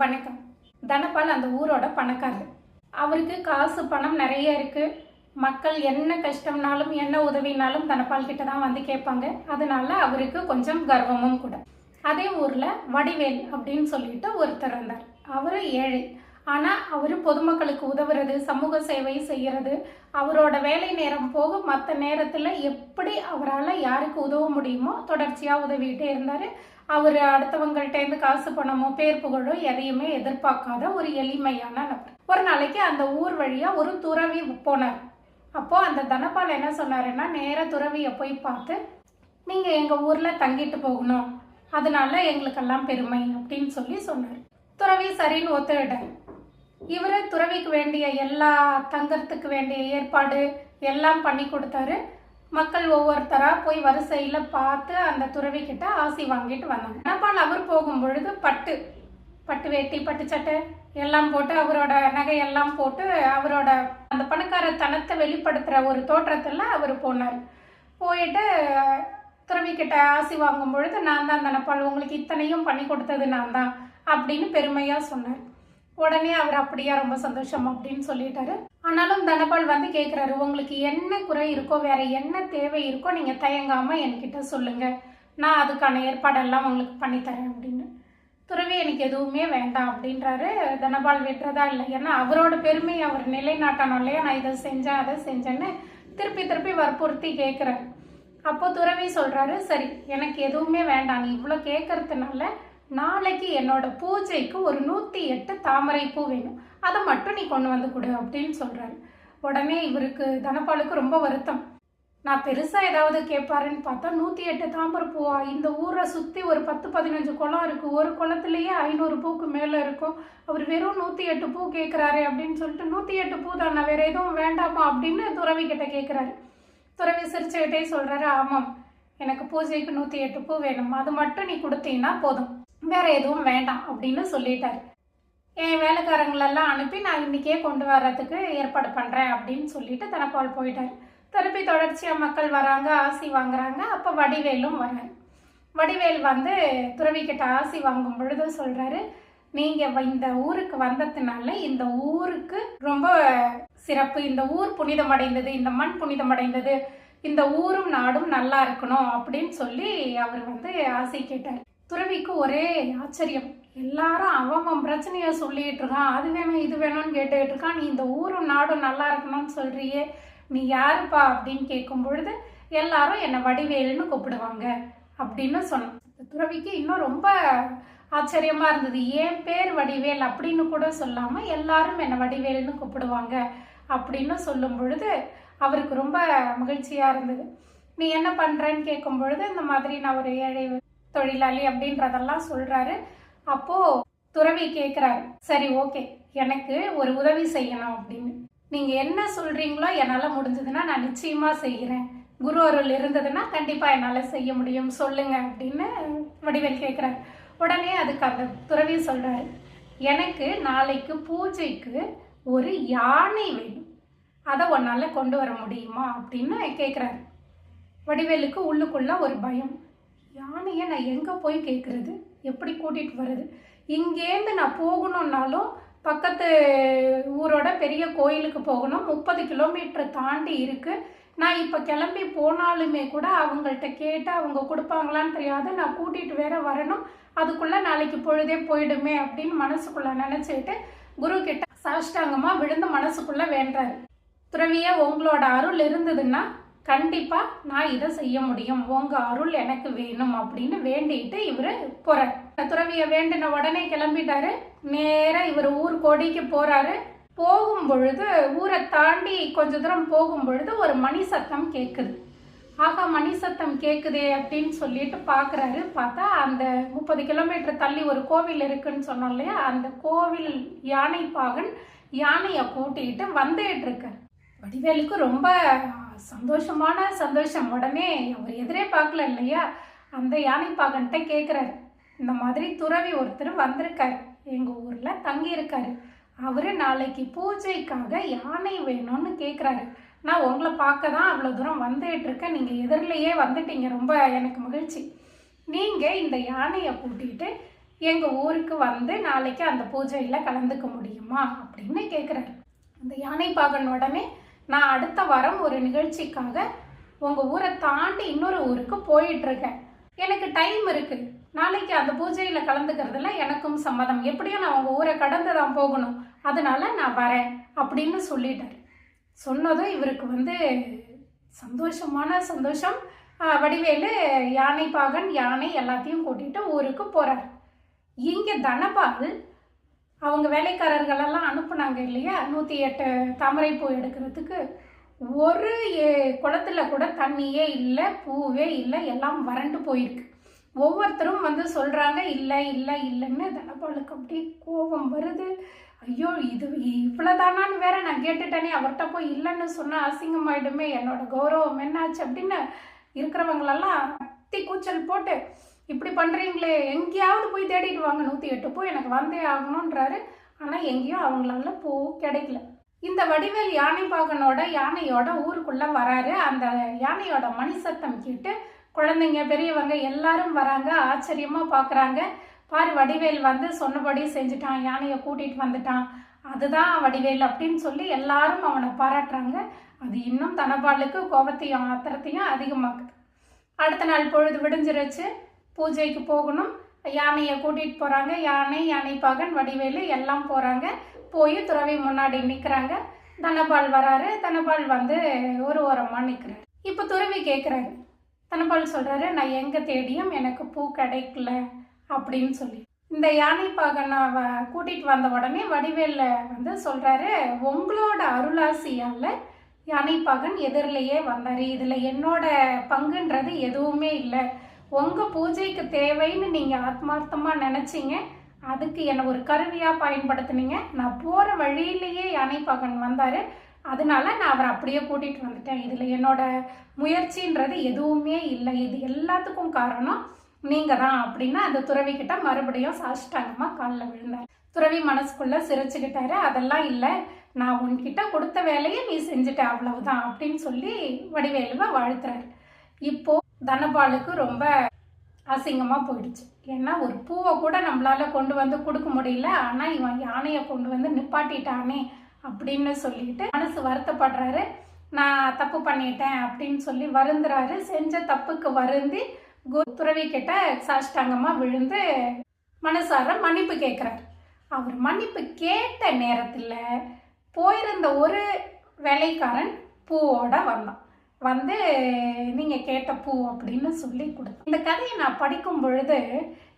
வணக்கம். தனபால் அந்த ஊரோட பணக்காரர். அவருக்கு காசு பணம் நிறைய இருக்கு. மக்கள் என்ன கஷ்டம்னாலும் என்ன உதவினாலும் தனபால் கிட்ட தான் வந்து கேட்பாங்க. அதனால அவருக்கு கொஞ்சம் கர்வமும் கூட. அதே ஊர்ல வடிவேல் அப்படின்னு சொல்லிட்டு ஒருத்தர் இருந்தார். அவரு ஏழை. ஆனால் அவர் பொதுமக்களுக்கு உதவுறது சமூக சேவை செய்கிறது அவரோட வேலை நேரம் போக மற்ற நேரத்தில் எப்படி அவரால் யாருக்கு உதவ முடியுமோ தொடர்ச்சியாக உதவிட்டே இருந்தார். அவர் அடுத்தவங்கள்ட்ட இருந்து காசு பணமோ பேர் புகழோ எதையுமே எதிர்பார்க்காத ஒரு எளிமையான நபர். ஒரு நாளைக்கு அந்த ஊர் வழியா ஒரு துறவி போனார். அப்போ அந்த தனபால் என்ன சொன்னாருன்னா நேர துறவியை போய் பார்த்து நீங்க எங்க ஊர்ல தங்கிட்டு போகணும். அதனால எங்களுக்கெல்லாம் பெருமை அப்படின்னு சொல்லி சொன்னார். துறவி சரின்னு ஒத்துக்கிட்டார். இவரு துறவிக்கு வேண்டிய எல்லா தங்கறதுக்கு வேண்டிய ஏற்பாடு எல்லாம் பண்ணி கொடுத்தாரு. மக்கள் ஒவ்வொருத்தரா போய் வரிசையில பார்த்து அந்த துறவி கிட்ட ஆசி வாங்கிட்டு வந்தாங்க. தனபால் அவர் போகும் பொழுது பட்டு பட்டு வேட்டி பட்டு சட்டை எல்லாம் போட்டு அவரோட நகையெல்லாம் போட்டு அவரோட அந்த பணக்கார தனத்தை வெளிப்படுத்துற ஒரு தோற்றத்துல அவர் போனார். போயிட்டு துறவி கிட்ட ஆசி வாங்கும் பொழுது நான் தான் தனப்பால் உங்களுக்கு இத்தனையும் பண்ணி கொடுத்தது நான் தான் அப்படின்னு பெருமையா சொன்னார். உடனே அவர் அப்படியா ரொம்ப சந்தோஷம் அப்படின்னு சொல்லிட்டாரு. ஆனாலும் தனபால் வந்து கேட்குறாரு உங்களுக்கு என்ன குறை இருக்கோ வேற என்ன தேவை இருக்கோ நீங்க தயங்காம என்கிட்ட சொல்லுங்க. நான் அதுக்கான ஏற்பாடெல்லாம் உங்களுக்கு பண்ணித்தரேன் அப்படின்னு. துறவி எனக்கு எதுவுமே வேண்டாம் அப்படின்றாரு. தனபால் விட்டுறதா இல்லை. ஏன்னா அவரோட பெருமை அவர் நிலைநாட்டணும் இல்லையா நான் இதை செஞ்சேன் அதை செஞ்சேன்னு திருப்பி திருப்பி வற்புறுத்தி கேட்குறாரு அப்போ துறவி சொல்றாரு சரி எனக்கு எதுவுமே வேண்டாம். நீ இவ்வளோ கேட்கறதுனால நாளைக்கு என்னோட பூஜைக்கு ஒரு நூற்றி எட்டு தாமரை பூ வேணும். அதை மட்டும் நீ கொண்டு வந்து கொடு அப்படின்னு சொல்கிறாரு உடனே இவருக்கு தனபாலுக்கு ரொம்ப வருத்தம். நான் பெருசாக ஏதாவது கேட்பாருன்னு பார்த்தா நூற்றி எட்டு தாமரை பூவா? இந்த ஊரை சுற்றி ஒரு பத்து பதினஞ்சு குளம் இருக்குது ஒரு குளத்துலேயே ஐநூறு பூக்கு மேலே இருக்கும். அவர் வெறும் நூற்றி எட்டு பூ கேட்குறாரு அப்படின்னு சொல்லிட்டு நூற்றி எட்டு பூ தாண்ணா வேறு எதுவும் வேண்டாமா அப்படின்னு துறவி கிட்ட கேட்குறாரு. துறவி சிரிச்சுக்கிட்டே சொல்கிறாரு ஆமாம் எனக்கு பூஜைக்கு நூற்றி எட்டு பூ வேணும். அது மட்டும் நீ கொடுத்தீங்கன்னா போதும். வேற எதுவும் வேண்டாம் அப்படின்னு சொல்லிட்டாரு. என் வேலைக்காரங்களெல்லாம் அனுப்பி நான் இன்னைக்கே கொண்டு வர்றதுக்கு ஏற்பாடு பண்றேன் அப்படின்னு சொல்லிட்டு தனப்பால் போயிட்டாரு. திருப்பி தொடர்ச்சியா மக்கள் வராங்க ஆசி வாங்குறாங்க. அப்ப வடிவேலும் வராரு. வடிவேல் வந்து துறவி கிட்ட ஆசி வாங்கும் பொழுது சொல்றாரு நீங்க வ- இந்த ஊருக்கு வந்ததுனால இந்த ஊருக்கு ரொம்ப சிறப்பு. இந்த ஊர் புனிதமடைந்தது இந்த மண் புனிதமடைந்தது இந்த ஊரும் நாடும் நல்லா இருக்கணும் அப்படின்னு சொல்லி அவர் வந்து ஆசை கேட்டார். துறவிக்கு ஒரே ஆச்சரியம். எல்லாரும் அவன் அவன் பிரச்சனைய சொல்லிட்டு இருக்கான். அது வேணும் இது வேணும்னு கேட்டுக்கிட்டு இருக்கான். நீ இந்த ஊரும் நாடும் நல்லா இருக்கணும்னு சொல்றியே. நீ யாருப்பா அப்படின்னு கேட்கும் பொழுது எல்லாரும் என்னை வடிவேலுன்னு கூப்பிடுவாங்க அப்படின்னு சொன்னான். இந்த துறவிக்கு இன்னும் ரொம்ப ஆச்சரியமா இருந்தது. ஏன் பேர் வடிவேல் அப்படின்னு கூட சொல்லாம எல்லாரும் என்னை வடிவேலுன்னு கூப்பிடுவாங்க அப்படின்னு சொல்லும் பொழுது அவருக்கு ரொம்ப மகிழ்ச்சியா இருந்தது. நீ என்ன பண்றேன்னு கேட்கும் பொழுது இந்த மாதிரி நான் ஒரு ஏழை தொழிலாளி அப்படின்றதெல்லாம் சொல்றாரு. அப்போ துறவி கேட்குறாரு சரி ஓகே எனக்கு ஒரு உதவி செய்யணும் அப்படின்னு. நீங்க என்ன சொல்றீங்களோ என்னால முடிஞ்சதுன்னா நான் நிச்சயமா செய்கிறேன் குரு அருள் இருந்ததுன்னா கண்டிப்பா என்னால செய்ய முடியும் சொல்லுங்க அப்படின்னு வடிவேல் கேட்குறாரு உடனே அதுக்கு அந்த துறவி சொல்றாரு எனக்கு நாளைக்கு பூஜைக்கு ஒரு யானை வேணும். அதை உன்னால கொண்டு வர முடியுமா? அப்படின்னு கேட்குறாரு வடிவேலுக்கு உள்ளுக்குள்ள ஒரு பயம். யானையை நான் எங்கே போய் கேட்குறது எப்படி கூட்டிகிட்டு வர்றது? இங்கேருந்து நான் போகணுன்னாலும் பக்கத்து ஊரோட பெரிய கோயிலுக்கு போகணும். முப்பது கிலோமீட்டர் தாண்டி இருக்குது நான் இப்போ கிளம்பி போனாலுமே கூட அவங்கள்ட்ட கேட்டு அவங்க கொடுப்பாங்களான்னு தெரியாது. நான் கூட்டிகிட்டு வேற வரணும். அதுக்குள்ளே நாளைக்கு பொழுதே போயிடுமே அப்படின்னு மனசுக்குள்ளே நினச்சிட்டு குரு கிட்ட சாஷ்டாங்கமாக விழுந்து மனசுக்குள்ளே வேண்டாரு துறவியே உங்களோட அருள் இருந்ததுன்னா கண்டிப்பாக நான் இதை செய்ய முடியும். உங்கள் அருள் எனக்கு வேணும் அப்படின்னு வேண்டிட்டு இவர் போகிறார் துறவியை வேண்டின உடனே கிளம்பிட்டாரு. நேராக இவர் ஊர் கொடிக்கு போகிறாரு போகும் பொழுது ஊரை தாண்டி கொஞ்ச தூரம் போகும் பொழுது ஒரு மணி சத்தம் கேட்குது ஆகா மணி சத்தம் கேட்குதே அப்படின்னு சொல்லிட்டு பார்க்குறாரு பார்த்தா அந்த முப்பது கிலோமீட்டர் தள்ளி ஒரு கோவில் இருக்குன்னு சொன்னோம் இல்லையா? அந்த கோவில் யானை பாகன் யானையை கூட்டிகிட்டு வந்துகிட்டு இருக்காரு. வடிவேலுக்கு ரொம்ப சந்தோஷமான சந்தோஷம். உடனே அவர் எதிரே பார்க்கல இல்லையா? அந்த யானை பாகன்கிட்ட கேட்குறாரு இந்த மாதிரி துறவி ஒருத்தர் வந்திருக்காரு. எங்கள் ஊரில் தங்கி இருக்காரு அவரு நாளைக்கு பூஜைக்காக யானை வேணும்னு கேட்குறாரு நான் உங்களை பார்க்க தான் அவ்வளோ தூரம் வந்துகிட்டு இருக்கேன். நீங்கள் எதிரிலேயே வந்துட்டீங்க. ரொம்ப எனக்கு மகிழ்ச்சி. நீங்கள் இந்த யானையை கூட்டிகிட்டு எங்கள் ஊருக்கு வந்து நாளைக்கு அந்த பூஜையில் கலந்துக்க முடியுமா? அப்படின்னு கேட்குறாரு அந்த யானைப்பாகன் உடனே நான் அடுத்த வாரம் ஒரு நிகழ்ச்சிக்காக உங்கள் ஊரை தாண்டி இன்னொரு ஊருக்கு போயிட்டுருக்கேன். எனக்கு டைம் இருக்குது நாளைக்கு அந்த பூஜையில் கலந்துக்கிறதுல எனக்கும் சம்மதம். எப்படியும் நான் உங்கள் ஊரை கடந்து தான் போகணும். அதனால் நான் வரேன் அப்படின்னு சொல்லிட்டார். சொன்னதும் இவருக்கு வந்து சந்தோஷமான சந்தோஷம். வடிவேலு யானை பாகன் யானை எல்லாத்தையும் கூட்டிகிட்டு ஊருக்கு போகிறார் இங்கே தனபால் அவங்க வேலைக்காரர்களெல்லாம் அனுப்புனாங்க இல்லையா? நூற்றி எட்டு தாமரைப்பூ எடுக்கிறதுக்கு. ஒரு எ- குளத்துல கூட தண்ணியே இல்லை பூவே இல்லை எல்லாம் வறண்டு போயிருக்கு. ஒவ்வொருத்தரும் வந்து சொல்கிறாங்க இல்லை இல்லை இல்லைன்னு தனபாலுக்கு அப்படியே கோபம் வருது. ஐயோ இது இவ்வளோதானான்னு வேற நான் கேட்டுட்டேனே அவர்கிட்ட போய் இல்லைன்னு சொன்னால் அசிங்கமாயிடுமே என்னோட கௌரவம் என்னாச்சு? அப்படின்னு இருக்கிறவங்களெல்லாம் கத்தி கூச்சல் போட்டு இப்படி பண்ணுறீங்களே எங்கேயாவது போய் தேடிட்டு வாங்க நூற்றி எட்டு பூ எனக்கு வந்தே ஆகணுன்றாரு ஆனால் எங்கேயும் அவங்களால பூ கிடைக்கல. இந்த வடிவேல் யானை பாகனோட யானையோட ஊருக்குள்ளே வராரு. அந்த யானையோட மணி சத்தம் கேட்டு குழந்தைங்க பெரியவங்க எல்லாரும் வராங்க ஆச்சரியமாக பார்க்குறாங்க பாரு வடிவேல் வந்து சொன்னபடி செஞ்சுட்டான் யானையை கூட்டிகிட்டு வந்துட்டான். அதுதான் வடிவேல் அப்படின்னு சொல்லி எல்லாரும் அவனை பாராட்டுறாங்க. அது இன்னும் தனபாலுக்கு கோபத்தையும் ஆத்திரத்தையும் அதிகமாக்குது. அடுத்த நாள் பொழுது விடிஞ்சிருச்சு. பூஜைக்கு போகணும். யானையை கூட்டிகிட்டு போகிறாங்க யானை யானை பகன் வடிவேலு எல்லாம் போகிறாங்க போய் துறவி முன்னாடி நிற்கிறாங்க தனபால் வராரு. தனபால் வந்து ஒரு ஓரமாக நிற்கிறாரு இப்போ துறவி கேட்குறாரு தனபால் சொல்கிறாரு நான் எங்கே தேடியும் எனக்கு பூ கிடைக்கல அப்படின்னு சொல்லி. இந்த யானைப்பாகனை வ- கூட்டிகிட்டு வந்த உடனே வடிவேலில் வந்து சொல்கிறாரு உங்களோட அருளாசியால் பாகன் எதிரிலேயே வந்தார். இதில் என்னோட பங்குன்றது எதுவுமே இல்லை. உங்கள் பூஜைக்கு தேவைன்னு நீங்கள் ஆத்மார்த்தமாக நினச்சிங்க அதுக்கு என்னை ஒரு கருவியாக பயன்படுத்துனீங்க. நான் போகிற வழியிலேயே யானை பகன் வந்தார். அதனால நான் அவரை அப்படியே கூட்டிகிட்டு வந்துட்டேன். இதில் என்னோட முயற்சின்றது எதுவுமே இல்லை. இது எல்லாத்துக்கும் காரணம் நீங்கள் தான் அப்படின்னு அந்த துறவிக்கிட்ட மறுபடியும் சாஷ்டாங்கமாக காலில் விழுந்தார். துறவி மனசுக்குள்ளே சிரிச்சுக்கிட்டாரு. அதெல்லாம் இல்லை. நான் உன்கிட்ட கொடுத்த வேலையை நீ செஞ்சுட்ட. அவ்வளவுதான் அப்படின்னு சொல்லி வடிவேலுவை வாழ்த்துறாரு. இப்போ தனபாலுக்கு ரொம்ப அசிங்கமாக போயிடுச்சு. ஏன்னா ஒரு பூவை கூட நம்மளால கொண்டு வந்து கொடுக்க முடியல. ஆனால் இவன் யானையை கொண்டு வந்து நிப்பாட்டிட்டானே அப்படின்னு சொல்லிட்டு மனசு வருத்தப்படுறாரு. நான் தப்பு பண்ணிட்டேன் அப்படின்னு சொல்லி வருந்துறாரு. செஞ்ச தப்புக்கு வருந்தி கு- துறவி கிட்ட சாஷ்டாங்கமாக விழுந்து மனசார மன்னிப்பு கேட்குறாரு அவர் மன்னிப்பு கேட்ட நேரத்தில் போயிருந்த ஒரு வேலைக்காரன் பூவோட வந்தான். வந்து நீங்கள் கேட்ட பூ அப்படின்னு சொல்லி கொடுத்தேன். இந்த கதையை நான் படிக்கும் பொழுது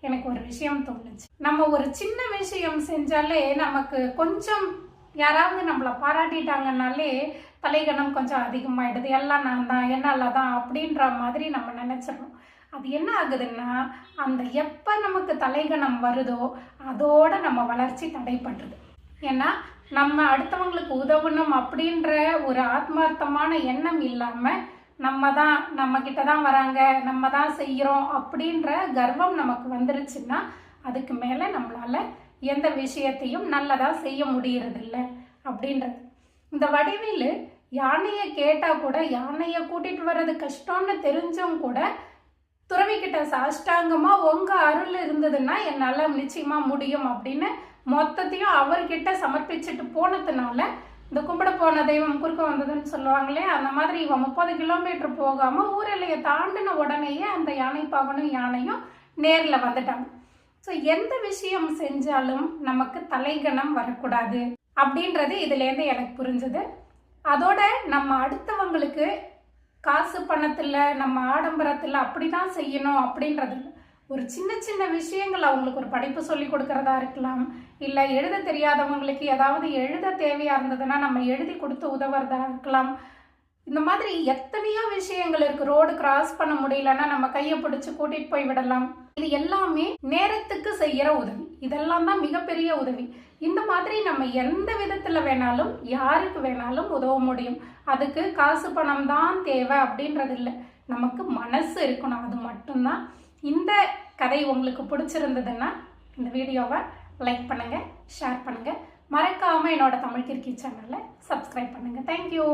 எனக்கு ஒரு விஷயம் தோணுச்சு. நம்ம ஒரு சின்ன விஷயம் செஞ்சாலே நமக்கு கொஞ்சம் யாராவது நம்மளை பாராட்டிட்டாங்கனாலே தலைகணம் கொஞ்சம் அதிகமாயிடுது. எல்லாம் நான் தான் என்னால் தான் அப்படின்ற மாதிரி நம்ம நினச்சிடணும். அது என்ன ஆகுதுன்னா அந்த எப்போ நமக்கு தலைகணம் வருதோ அதோட நம்ம வளர்ச்சி தடைப்படுறது ஏன்னா நம்ம அடுத்தவங்களுக்கு உதவணும் அப்படின்ற ஒரு ஆத்மார்த்தமான எண்ணம் இல்லாமல் நம்ம தான் நம்ம கிட்ட தான் வராங்க நம்ம தான் செய்கிறோம் அப்படின்ற கர்வம் நமக்கு வந்துருச்சுன்னா அதுக்கு மேலே நம்மளால எந்த விஷயத்தையும் நல்லதாக செய்ய முடியறதில்ல அப்படின்றது. இந்த வடிவில் யானையை கேட்டால் கூட யானையை கூட்டிகிட்டு வர்றது கஷ்டம்னு தெரிஞ்சும் கூட துறவிக்கிட்ட சாஷ்டாங்கமாக உங்கள் அருள் இருந்ததுன்னா என்னால் நிச்சயமாக முடியும் அப்படின்னு மொத்தத்தையும் அவர்கிட்ட சமர்ப்பிச்சுட்டு போனதுனால இந்த கும்பிட போன தெய்வம் குறுக்க வந்ததுன்னு சொல்லுவாங்களே அந்த மாதிரி இவன் முப்பது கிலோமீட்டர் போகாம ஊரலையை தாண்டின உடனேயே அந்த யானை பாகனும் யானையும் நேரில் வந்துட்டாங்க. ஸோ எந்த விஷயம் செஞ்சாலும் நமக்கு தலைகணம் வரக்கூடாது அப்படின்றது இதுலேருந்து எனக்கு புரிஞ்சது. அதோட நம்ம அடுத்தவங்களுக்கு காசு பணத்தில் நம்ம ஆடம்பரத்தில் அப்படி தான் செய்யணும் அப்படின்றது ஒரு சின்ன சின்ன விஷயங்கள் அவங்களுக்கு ஒரு படிப்பு சொல்லி கொடுக்கறதா இருக்கலாம் இல்லை எழுத தெரியாதவங்களுக்கு ஏதாவது எழுத தேவையாக இருந்ததுன்னா நம்ம எழுதி கொடுத்து உதவுறதா இருக்கலாம். இந்த மாதிரி எத்தனையோ விஷயங்கள் இருக்கு. ரோடு கிராஸ் பண்ண முடியலன்னா நம்ம கையை பிடிச்சி கூட்டிட்டு போய் விடலாம். இது எல்லாமே நேரத்துக்கு செய்யற உதவி. இதெல்லாம் தான் மிகப்பெரிய உதவி. இந்த மாதிரி நம்ம எந்த விதத்துல வேணாலும் யாருக்கு வேணாலும் உதவ முடியும். அதுக்கு காசு பணம் தான் தேவை அப்படின்றது இல்லை நமக்கு மனசு இருக்கணும். அது மட்டும்தான். இந்த கதை உங்களுக்கு பிடிச்சிருந்ததுன்னா இந்த வீடியோவை லைக் பண்ணுங்கள் ஷேர் பண்ணுங்கள் மறக்காமல் என்னோட தமிழ் கிரிக்கி சேனலில் சப்ஸ்கிரைப் பண்ணுங்கள் தேங்க்யூ